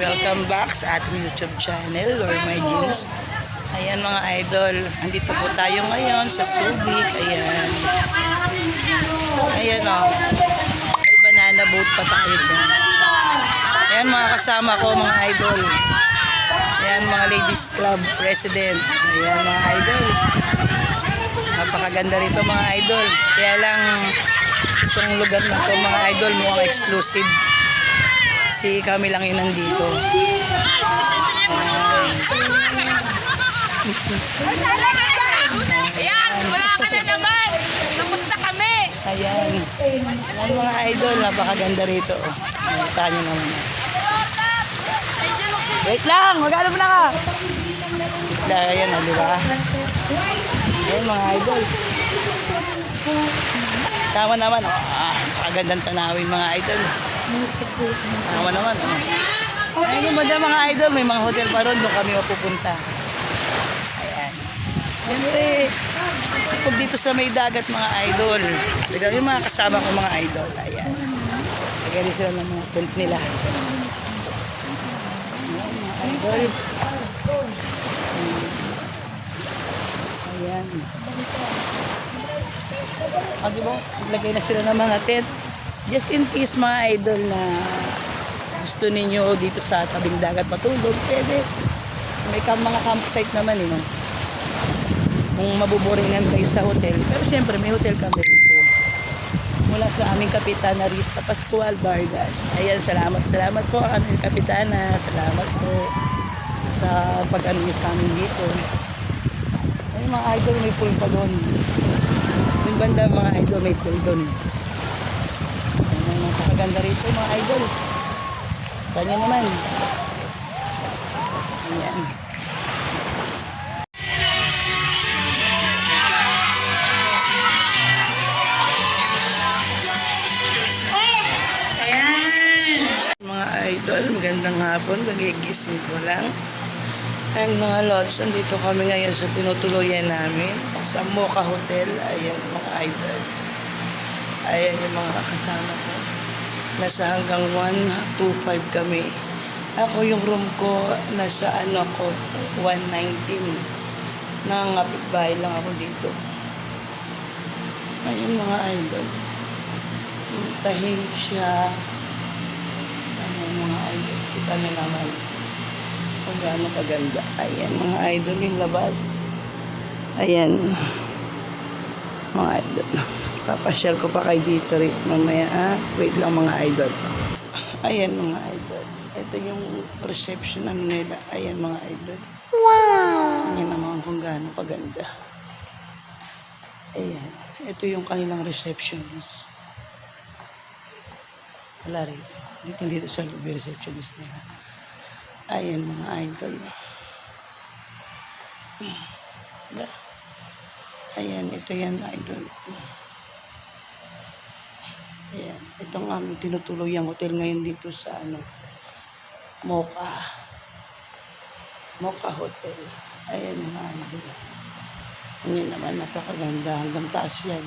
sa ating YouTube channel or my jeans. Ayan mga idol, andito po tayo ngayon sa Subic. Ayan. Ayan o. May banana boat pa tayo dyan. Ayan mga kasama ko mga idol. Ayan mga ladies club president. Ayan mga idol. Napakaganda rito mga idol. Kaya lang itong lugar na to mga idol mukhang exclusive. Si kami lang yun nandito. Ayan, wala ka na naman. Kamusta kami? Ayan. Ayan mga idol, napakaganda rito. Nakita nyo naman. Wait lang, magkano mo na ka? Ayan, oh, di ba? Ayan mga idol. Tama naman, oh. Ah, napakagandang tanawin mga idol. Tama naman, oh. Ayun ba dyan, mga idol, may mga hotel pa ron, doon kami mapupunta. Ayan. Siyempre, pag dito sa may dagat mga idol, talaga yung mga kasama ko mga idol, ayan. Lagyan sila ng mga tent nila. Ayan, mga idol. Ayan. Ah, di ba? Naglagay na sila ng mga tent. Just in case mga idol na gusto ninyo dito sa tabing dagat matulog, pwede. May kam mga campsite naman eh, no? kung mabuboringan kayo sa hotel. Pero siyempre, may hotel kami dito. Mula sa aming kapitana Risa Pascual Vargas. Ayan, salamat, salamat po aming kapitana. Salamat po sa pag-ano sa amin dito. Mga idol, may pool pa doon. Yung banda, mga idol, may pool doon. Napakaganda rito, mga idol. Kanya naman. Ayan. Mga idol, magandang hapon. Nagigising ko lang. And mga lods, andito kami ngayon sa tinutuluyan namin sa Mocha Hotel. Ayan mga idol. Ayan yung mga kasama ko. Nasa hanggang 125 kami. Ako yung room ko, nasa ano ko, 119. Nangangapit bahay lang ako dito. Ayun mga idol. Tahimik siya. Ano mga idol. Kita niyo naman kung gaano kaganda. Ayan mga idol yung labas. Ayan. Mga idol. Papasyal ko pa kay dito rin mamaya. Ah. Wait lang mga idol. Ayan mga idol. Ito yung reception ano nila. Ayan mga idol. Wow! Ayan naman kung gaano kaganda. Ayan. Ito yung kanilang receptionist. Wala rito. Dito dito sa lobby receptionist nila. Ayan mga idol. Ayan, ito yan idol. Ayan, itong aming tinutuloy ang hotel ngayon dito sa ano, Mocha. Mocha Hotel. Ayan mga idol. Ngayon naman, napakaganda. Hanggang taas yan.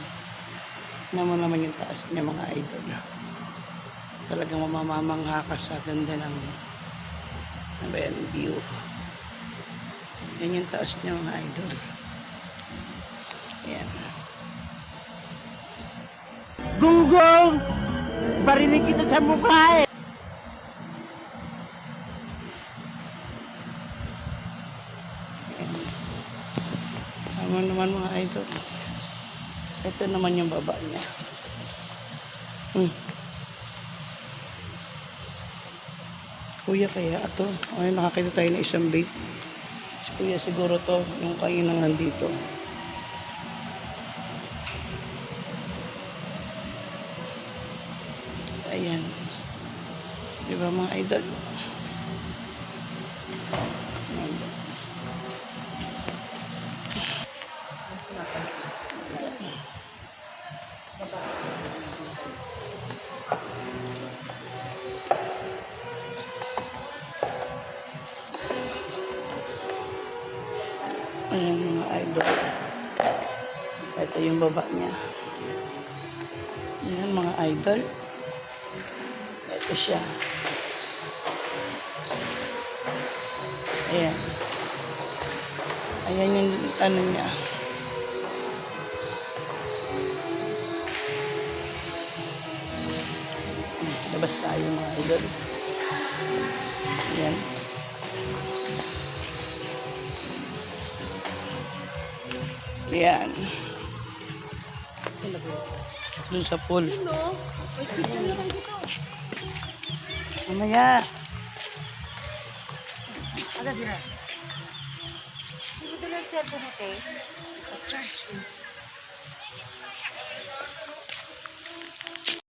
Naman naman yung taas niya mga idol. Talagang mamamangha ka sa ganda ng ano yan, view. Yan yung taas niya mga idol. Ayan. Gunggong! Barinig kita sa mukha eh! Tama naman mga idol. Ito naman yung baba niya. Hmm. Kuya kaya ito. Ay, nakakita tayo ng isang bait. Si kuya siguro to, yung kayo nang nandito. Ayan. Di mga idol? Ayan mga idol. Ito yung baba niya. Ayan mga idol. Ito siya. Ayan. Ayan yung ano niya. Labas tayo mga idol. Ayan. Ayan. Doon sa pool. Mamaya. Ano sila? Hindi ko dala yung cellphone natin. Charge.